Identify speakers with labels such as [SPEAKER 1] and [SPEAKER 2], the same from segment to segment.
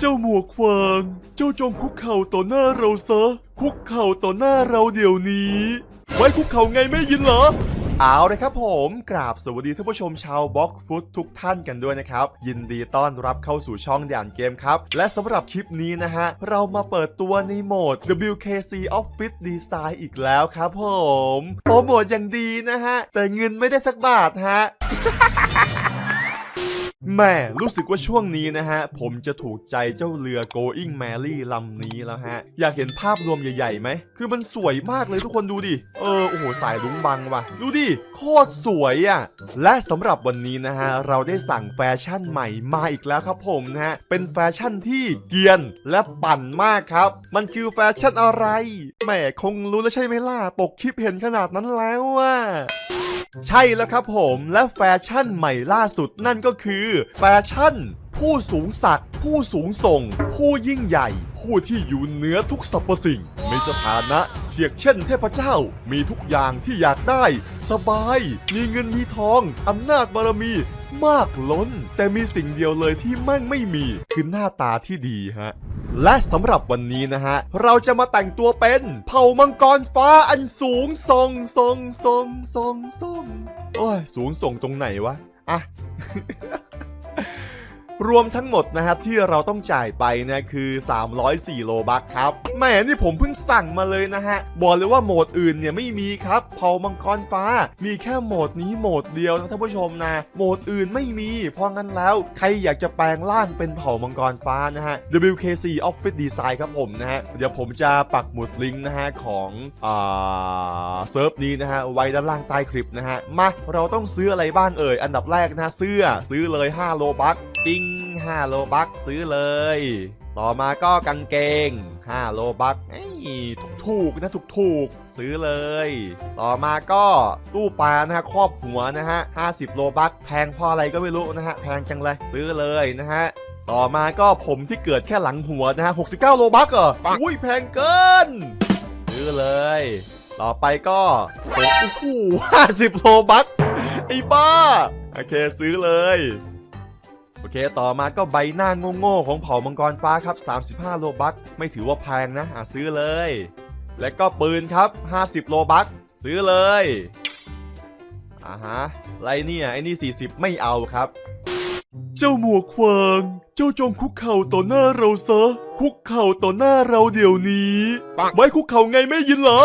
[SPEAKER 1] เจ้าหมวกฟาง เจ้าจงคุกเข่าต่อหน้าเราซะ คุกเข่าต่อหน้าเราเดี๋ยวนี้ ไว้คุกเข่าไงไม่ยินเหรอ เอาเลยครับผมกราบสวัสดีท่านผู้ชมชาวบล็อกฟุตทุกท่านกันด้วยนะครับ ยินดีต้อนรับเข้าสู่ช่องด่านเกมครับ และสำหรับคลิปนี้นะฮะ เรามาเปิดตัวในโหมด WKC Office Design อีกแล้วครับผมโปรโมทอย่างดีนะฮะ แต่เงินไม่ได้สักบาทฮะ แม่รู้สึกว่าช่วงนี้นะฮะ ผมจะถูกใจเจ้าเรือ Going Mary ลำนี้แล้วฮะ อยากเห็นภาพรวมใหญ่ๆไหม คือมันสวยมากเลยทุกคนดูดิ เออ โอ้โห สายลุงบังว่ะ ดูดิ โคตรสวยอะ่ะ และสำหรับวันนี้นะฮะ เราได้สั่งแฟชั่นใหม่มาอีกแล้วครับผมนะฮะ เป็นแฟชั่นที่เกียนและปั่นมากครับ มันคือแฟชั่นอะไร แหมคงรู้แล้วใช่ไหมล่ะ ปกคลิปเห็นขนาดนั้นแล้วอะใช่แล้วครับผมและแฟชั่นใหม่ล่าสุดนั่นก็คือแฟชั่น ผู้สูงศักดิ์ผู้สูงส่ง ผู้ยิ่งใหญ่ ผู้ที่อยู่เหนือทุกสรรพสิ่ง มีสถานะเทียบเช่นเทพเจ้า มีทุกอย่างที่อยากได้ สบาย มีเงินมีทอง อำนาจบารมีมากล้น แต่มีสิ่งเดียวเลยที่แม่งไม่มี คือหน้าตาที่ดีฮะและสำหรับวันนี้นะฮะ เราจะมาแต่งตัวเป็นเผ่ามังกรฟ้าอันสูงส่งส่งส่งส่งส่งโอ้ยสูงส่งตรงไหนวะ อะ รวมทั้งหมดนะครับที่เราต้องจ่ายไปนะคือ 304 โลบัคครับแหมนี่ผมเพิ่งสั่งมาเลยนะฮะบอกเลยว่าโหมดอื่นเนี่ยไม่มีครับเผ่ามังกรฟ้า มีแค่โหมดนี้โหมดเดียวนะท่านผู้ชมนะโหมดอื่นไม่มีเพราะงั้นแล้ว ใครอยากจะแปลงร่างเป็นเผ่ามังกรฟ้านะฮะ WKC Office Design ครับผมนะฮะเดี๋ยวผมจะปักหมุดลิงก์นะฮะของอ่าเซิร์ฟนี้นะฮะไว้ด้านล่างใต้คลิปนะฮะมาเราต้องซื้ออะไรบ้างเอ่ยอันดับแรกนะฮะเสื้อซื้อเลย 5 โลบัคปิ้ง5 โลบัคซื้อเลย ต่อมาก็กางเกง 5 โลบัคเอ้ยถูกๆนะถูกๆซื้อเลย ต่อมาก็ตู้ปลานะฮะครอบหัวนะฮะ 50 โลบัคแพงเพราะอะไรก็ไม่รู้นะฮะ แพงจังเลยซื้อเลยนะฮะต่อมาก็ผมที่เกิดแค่หลังหัวนะฮะ 69 โลบัคเหรออุ้ยแพงเกิน ซื้อเลย ต่อไปก็โอ้โห50 โลบัคไอ้บ้า โอเคซื้อเลย โอเค ต่อมาก็ใบหน้าโง่ๆของเผ่ามังกรฟ้าครับ 35 โลบัคไม่ถือว่าแพงนะอะซื้อเลย และก็ปืนครับ 50 โลบัคซื้อเลยอ่าฮะไรเนี่ยไอ้นี่ 40 ไม่เอาครับ เจ้าหมวกฟางเจ้าจงคุกเข่าต่อหน้าเราซะ คุกเข่าต่อหน้าเราเดี๋ยวนี้ไว้คุกเข่าไงไม่ยินเหรอ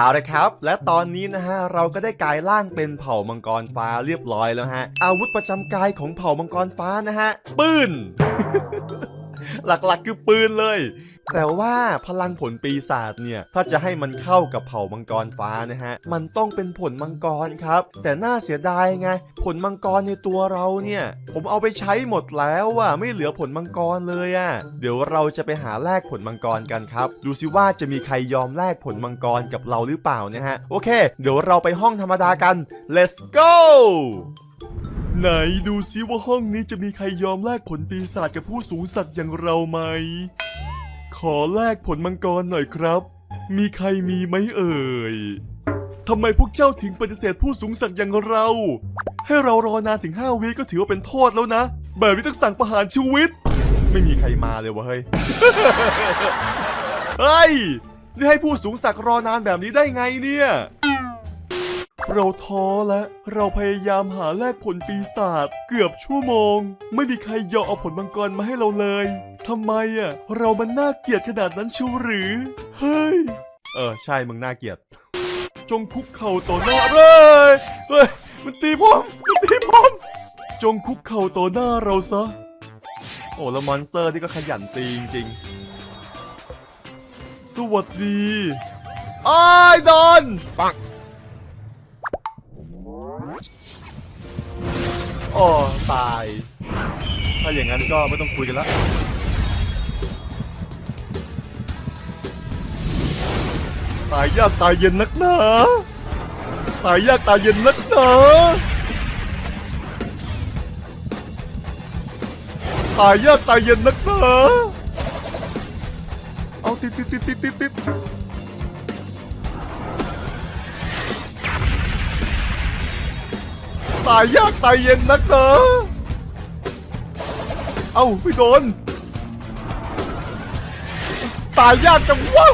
[SPEAKER 1] เอาละครับ และตอนนี้นะฮะเราก็ได้กลายร่างเป็นเผ่ามังกรฟ้าเรียบร้อยแล้วฮะ อาวุธประจำกายของเผ่ามังกรฟ้านะฮะปืนหลักๆคือปืนเลย แต่ว่าพลังผลปีศาจเนี่ย ถ้าจะให้มันเข้ากับเผ่ามังกรฟ้านะฮะ มันต้องเป็นผลมังกรครับ แต่น่าเสียดายไง ผลมังกรในตัวเราเนี่ย ผมเอาไปใช้หมดแล้วอะไม่เหลือผลมังกรเลยอะเดี๋ยวเราจะไปหาแลกผลมังกรกันครับ ดูสิว่าจะมีใครยอมแลกผลมังกรกับเราหรือเปล่านะฮะ โอเค เดี๋ยวเราไปห้องธรรมดากัน let's go ไหนดูซิว่าห้องนี้จะมีใครยอมแลกผลปีศาจกับผู้สูงสักดิ์อย่างเราไหม ขอแลกผลมังกรหน่อยครับ มีใครมีไหมเอ่ยทำไมพวกเจ้าถึงปฏิเสธผู้สูงสักดิ์อย่างเรา ให้เรารอนานถึง5วิก็ถือว่าเป็นโทษแล้วนะ แบบนี้ต้องสั่งประหารชีวิต ไม่มีใครมาเลยวะเฮ้ย เฮ้ย นี่ให้ผู้สูงศักดิ์รอนานแบบนี้ได้ไงเนี่ย เราท้อแล้วเราพยายามหาแลกผลปีศาจเกือบชั่วโมง ไม่มีใครยอมเอาผลมังกรมาให้เราเลย ทำไมอะ เรามันน่าเกลียดขนาดนั้นเชียวหรือ เฮ้ย เออ ใช่มึงน่าเกลียด จงคุกเข่าต่อหน้าเฮ้ยเฮ้ย มันตีผมมันตีผมจงคุกเข่าต่อหน้าเราซะ โอ้แล้วมอนสเตอร์นี่ก็ขยันตีจริงๆ สวัสดีอ้ายโดนปังโอ้ตาย ถ้าอย่างนั้นก็ไม่ต้องคุยกันแล้ว ตายยากตายเย็นนักหนาตายยากตายเย็นนักหนาตายยากตายเย็นนักหนาเอาติดติดติดติดติดติดตายยากตายเย็นนะเธอเอ้าไม่โดน ตายยากจังวะ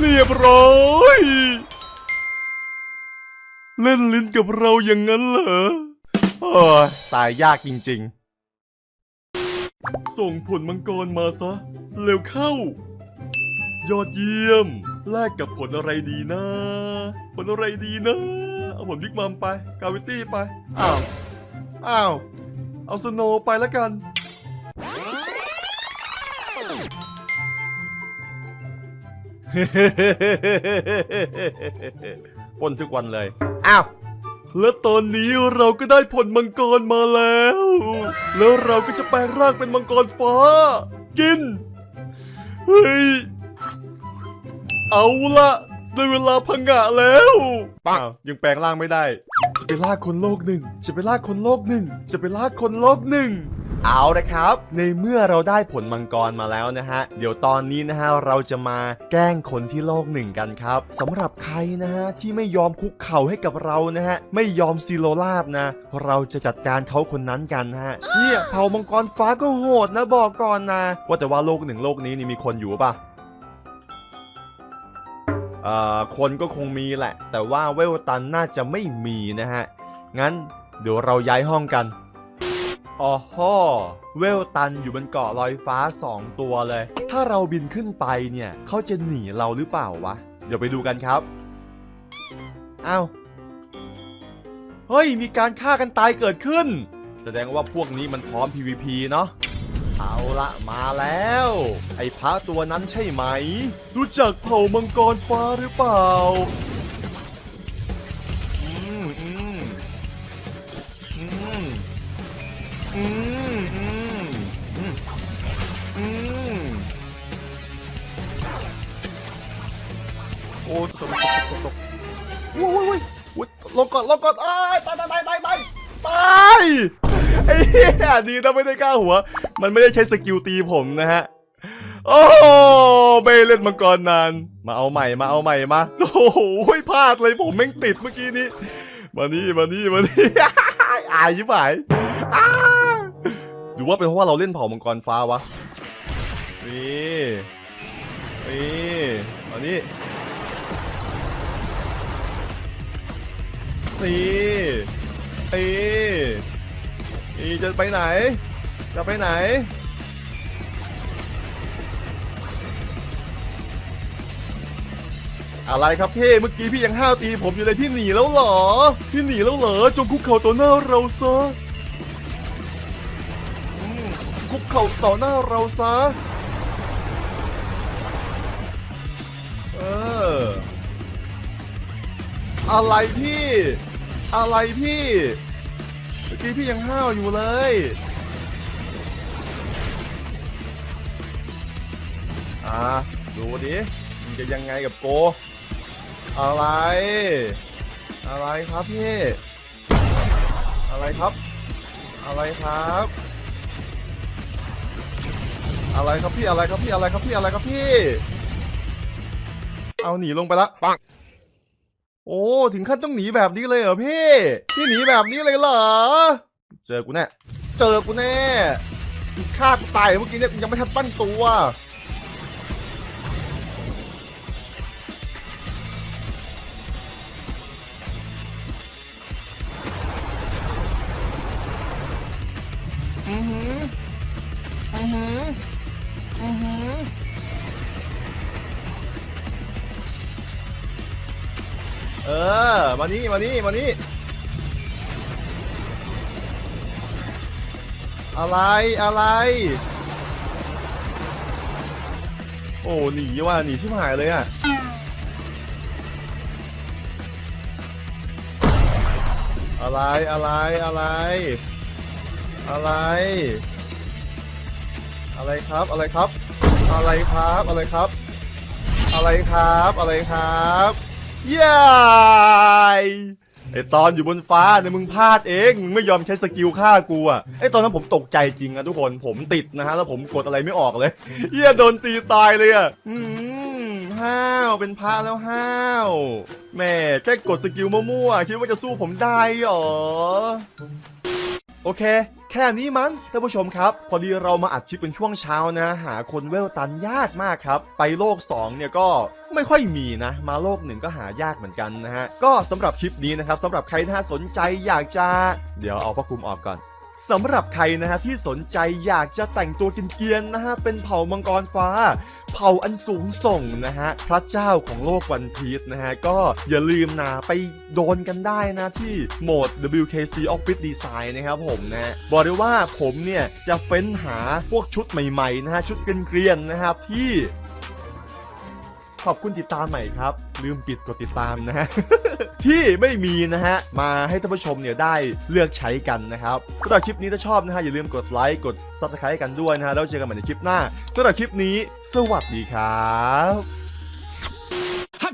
[SPEAKER 1] เรียบร้อย เล่นลิ้นกับเราอย่างนั้นเหรอโอ้ยตายยากจริงๆ ส่งผลมังกรมาซะ เร็วเข้า ยอดเยี่ยม แลกกับผลอะไรดีนะ ผลอะไรดีนะ เอาผลบิ๊กมัมไป กาวิตี้ไป อ้าว อ้าว เอาสโนว์ไปแล้วกัน ปนทุกวันเลย อ้าว และตอนนี้เราก็ได้ผลมังกรมาแล้ว แล้วเราก็จะแปลงร่างเป็นมังกรฟ้า กิน เฮ้ย เอาละได้เวลาพังงะแล้วอ้าวยังแปลงร่างไม่ได้ จะไปล่าคนโลกหนึ่ง จะไปล่าคนโลกหนึ่ง จะไปล่าคนโลกหนึ่ง เอาละครับ ในเมื่อเราได้ผลมังกรมาแล้วนะฮะ เดี๋ยวตอนนี้นะฮะเราจะมาแกล้งคนที่โลกหนึ่งกันครับสำหรับใครนะฮะที่ไม่ยอมคุกเข่าให้กับเรานะฮะ ไม่ยอมซีโรลาบนะ เราจะจัดการเขาคนนั้นกันฮะเนี่ยเผ่ามังกรฟ้าก็โหดนะบอกก่อนนะ ว่าแต่ว่าโลกหนึ่งโลกนี้นี่มีคนอยู่ปะเอ่อคนก็คงมีแหละ แต่ว่าเวลตันน่าจะไม่มีนะฮะงั้นเดี๋ยวเราย้ายห้องกัน อ๋อฮอเวลตันอยู่บนเกาะลอยฟ้า 2 ตัวเลย ถ้าเราบินขึ้นไปเนี่ยเขาจะหนีเราหรือเปล่าวะ เดี๋ยวไปดูกันครับอ้าวเฮ้ย มีการฆ่ากันตายเกิดขึ้น แสดงว่าพวกนี้มันพร้อม PVP เนาะเอาละมาแล้ว ไอ้พระตัวนั้นใช่ไหม รู้จักเผ่ามังกรฟ้าหรือเปล่า อืมอืมอืมอืมโอ้ตกตกตกตกโอ้ยโอ้ยโอ้ยโอ้ยลงก่อนลงก่อนอ้ายตายตายตายตายตายตายไอ้เหี้ยดีนะไม่ได้กล้าหัว มันไม่ได้ใช้สกิลตีผมนะฮะโอ้ไม่เล่นมังกรนาน มาเอาใหม่มาเอาใหม่มา โอ้โหพลาดเลยผมแม่งติดเมื่อกี้นี้ มานี่มานี่มานี่อายยิ่งไปอ้า รือว่าเป็นเพราะว่าเราเล่นเผ่ามังกรฟ้าวะนี่นี่มานี่นี่นี่นี่จะไปไหน จะไปไหนอะไรครับพี่เมื่อกี้พี่ยังห้าวตีผมอยู่เลยพี่หนีแล้วเหรอ พี่หนีแล้วเหรอจงคุกเข่าต่อหน้าเราซะ คุกเข่าต่อหน้าเราซะ เออ อะไรพี่ อะไรพี่ เมื่อกี้พี่ยังห้าวอยู่เลย อ่า ดูดิมันจะยังไงกับโก อะไร อะไรครับพี่ อะไรครับ อะไรครับ อะไรครับพี่อะไรครับพี่อะไรครับพี่อะไรครับพี่ เอาหนีลงไปละปังโอ้ถึงขั้นต้องหนีแบบนี้เลยเหรอพี่พี่หนีแบบนี้เลยเหรอ เจอกูแน่เจอกูแน่ฆ่ากูตายเมื่อกี้เนี่ยยังไม่ทันตั้งตัว เออ มานี่ มานี่ มานี่ อะไร อะไร โอ้ หนีว่ะ หนีชิบหายเลยอะ อะไร อะไร อะไร อะไร อะไรครับ อะไรครับ อะไรครับ อะไรครับ อะไรครับ อะไรครับ ยายไอตอนอยู่บนฟ้าเนี่ยมึงพลาดเองมึงไม่ยอมใช้สกิลฆ่ากูอะไอตอนนั้นผมตกใจจริงอะทุกคนผมติดนะฮะแล้วผมกดอะไรไม่ออกเลยเฮียโดนตีตายเลยอะอืมห้าวเป็นพระแล้วห้าวแม่แค่กดสกิลมั่วๆคิดว่าจะสู้ผมได้หรอโอเค แค่นี้มั้งท่านผู้ชมครับ พอดีเรามาอัดคลิปเป็นช่วงเช้านะ หาคนเวลตันยากมากครับ ไปโลก 2 เนี่ยก็ไม่ค่อยมีนะ มาโลกหนึ่งก็หายากเหมือนกันนะฮะ ก็สำหรับคลิปนี้นะครับสำหรับใครถ้าสนใจอยากจะ เดี๋ยวเอาพระคุมออกก่อนสำหรับใครนะฮะที่สนใจอยากจะแต่งตัวเกียนๆนะฮะเป็นเผ่ามังกรฟ้า เผ่าอันสูงส่งนะฮะพระเจ้าของโลกวันพีชนะฮะก็อย่าลืมนะไปโดนกันได้นะที่โหมด WKC Office Design นะครับผมนะบอกเลยว่าผมเนี่ยจะเฟ้นหาพวกชุดใหม่ๆนะฮะชุดเกรียนๆนะครับที่ขอบคุณติดตามใหม่ครับ ลืมปิดกดติดตามนะฮะ ที่ไม่มีนะฮะ มาให้ท่านผู้ชมเนี่ยได้เลือกใช้กันนะครับสำหรับคลิปนี้ถ้าชอบนะฮะอย่าลืมกดไลค์กด subscribe กันด้วยนะฮะแล้วเจอกันใหม่ในคลิปหน้าสำหรับคลิปนี้ สวัสดีครับ